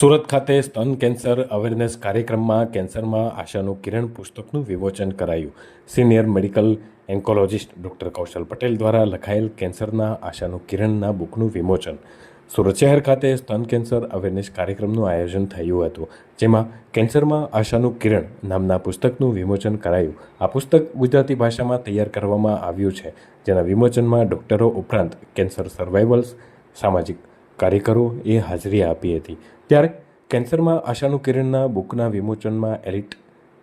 સુરત ખાતે સ્તન cancer awareness કાર્યક્રમમાં કેન્સરમાં આશાનું કિરણ પુસ્તકનું વિમોચન કરાયું. Senior medical oncologist doctor Kaushal Patel દ્વારા લખાયેલ કેન્સરના આશાનું કિરણના બુકનું વિમોચન. સુરત શહેર ખાતે સ્તન કેન્સર અવેરનેસ કાર્યક્રમનું આયોજન થયું હતું, જેમાં કેન્સરમાં આશાનું કિરણ નામના પુસ્તકનું વિમોચન કરાયું. આ પુસ્તક ગુજરાતી ભાષામાં તૈયાર કરવામાં આવ્યું છે, જેના વિમોચનમાં ડૉક્ટરો ઉપરાંત કેન્સર સર્વાઇવલ્સ, સામાજિક કાર્યકરોએ હાજરી આપી હતી. ત્યારે કેન્સરમાં આશાનું કિરણના બુકના વિમોચનમાં એલિટ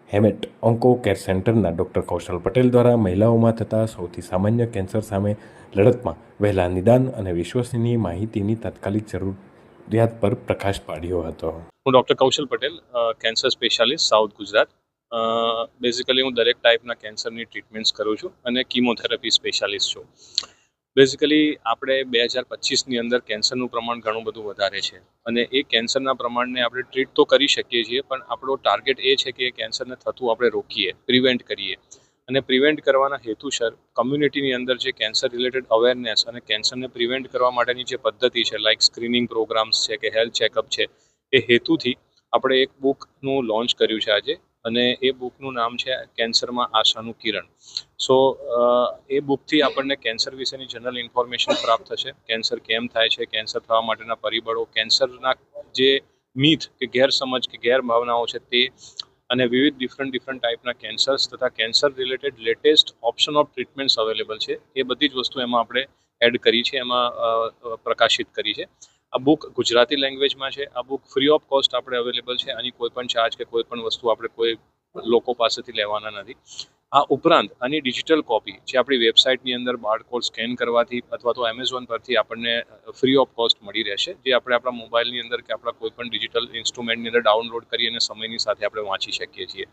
હેમેટ ઓન્કો કેર સેન્ટરના ડૉક્ટર કૌશલ પટેલ દ્વારા મહિલાઓમાં થતા સૌથી સામાન્ય કેન્સર સામે લડતમાં વહેલા નિદાન અને વિશ્વસનીય માહિતીની તાત્કાલિક જરૂરિયાત પર પ્રકાશ પાડ્યો હતો. હું doctor Kaushal Patel cancer specialist, south Gujarat. Basically હું દરેક ટાઈપના કેન્સરની ટ્રીટમેન્ટ્સ કરું છું અને કીમોથેરાપી સ્પેશિયાલિસ્ટ છું. બેઝિકલી આપણે બે હજાર પચીસની અંદર કેન્સરનું પ્રમાણ ઘણું બધું વધારે છે. અને એ કેન્સરના પ્રમાણને આપણે ટ્રીટ તો કરી શકીએ છીએ, પણ આપણો ટાર્ગેટ એ છે કે એ કેન્સરને થતું આપણે રોકીએ પ્રિવેન્ટ કરીએ. અને પ્રિવેન્ટ કરવાના હેતુસર કમ્યુનિટીની અંદર જે કેન્સર રિલેટેડ અવેરનેસ અને કેન્સરને પ્રિવેન્ટ કરવા માટેની જે પદ્ધતિ છે લાઇક સ્ક્રીનિંગ પ્રોગ્રામ્સ છે કે હેલ્થ ચેકઅપ છે, એ હેતુથી આપણે એક બુકનું લોન્ચ કર્યું છે આજે. અને એ બુકનું નામ છે કેન્સરમાં આશાનું કિરણ. સો એ બુકથી આપણને કેન્સર વિશેની જનરલ ઇન્ફોર્મેશન પ્રાપ્ત થશે. કેન્સર કેમ થાય છે? કેન્સર થવા માટેના પરિબળો, કેન્સરના જે મીથ કે ગેરસમજ કે ગેરભાવનાઓ છે તે અને વિવિધ ડિફરન્ટ ડિફરન્ટ ટાઈપના કેન્સર્સ તથા cancer related latest option of treatments available છે. એ બધી જ વસ્તુ એમાં આપણે એડ કરી છે, એમાં પ્રકાશિત કરી છે. આ બુક ગુજરાતી લેંગ્વેજમાં છે. આ બુક ફ્રી ઓફ કોસ્ટ આપણે અવેલેબલ છે. આની કોઈ પણ ચાર્જ કે કોઈ પણ વસ્તુ આપણે કોઈ લોકો પાસેથી લેવાના નથી. આ ઉપરાંત આની ડિજિટલ કોપી જે આપણી વેબસાઇટની અંદર બારકોડ સ્કેન કરવાથી અથવા તો એમેઝોન પરથી આપણને ફ્રી ઓફ કોસ્ટ મળી રહેશે. જે આપણે આપણા મોબાઈલની અંદર કે આપણા કોઈ પણ ડિજિટલ ઇન્સ્ટ્રુમેન્ટની અંદર ડાઉનલોડ કરી અને સમયની સાથે આપણે વાંચી શકીએ છીએ.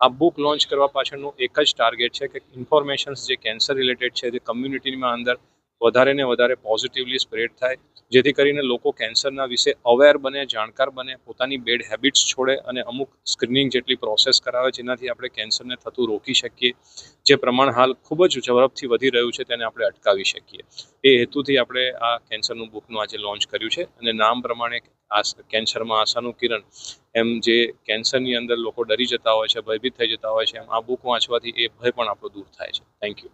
આ બુક લોન્ચ કરવા પાછળનું એક જ ટાર્ગેટ છે કે ઇન્ફોર્મેશન્સ જે કેન્સર રિલેટેડ છે, જે કમ્યુનિટીમાં અંદર વધારે ને વધારે પોઝિટિવલી સ્પ્રેડ થાય, જેથી કરીને લોકો કેન્સરના વિશે અવેર બને, જાણકાર બને, પોતાની બેડ હેબિટ્સ છોડે અને અમુક સ્ક્રીનિંગ જેટલી પ્રોસેસ કરાવે જેનાથી આપણે કેન્સરને થતું રોકી શકીએ. જે પ્રમાણ હાલ ખૂબ જ ઝડપથી વધી રહ્યું છે તેને આપણે અટકાવી શકીએ. એ હેતુથી આપણે આ કેન્સરનું બુકનું આજે લોન્ચ કર્યું છે અને નામ પ્રમાણે કેન્સરમાં આશાનું કિરણ એમ જે કેન્સરની અંદર લોકો ડરી જતા હોય છે, ભયભીત થઈ જતા હોય છે એમ આ બુક વાંચવાથી એ ભય પણ આપણો દૂર થાય છે. Thank you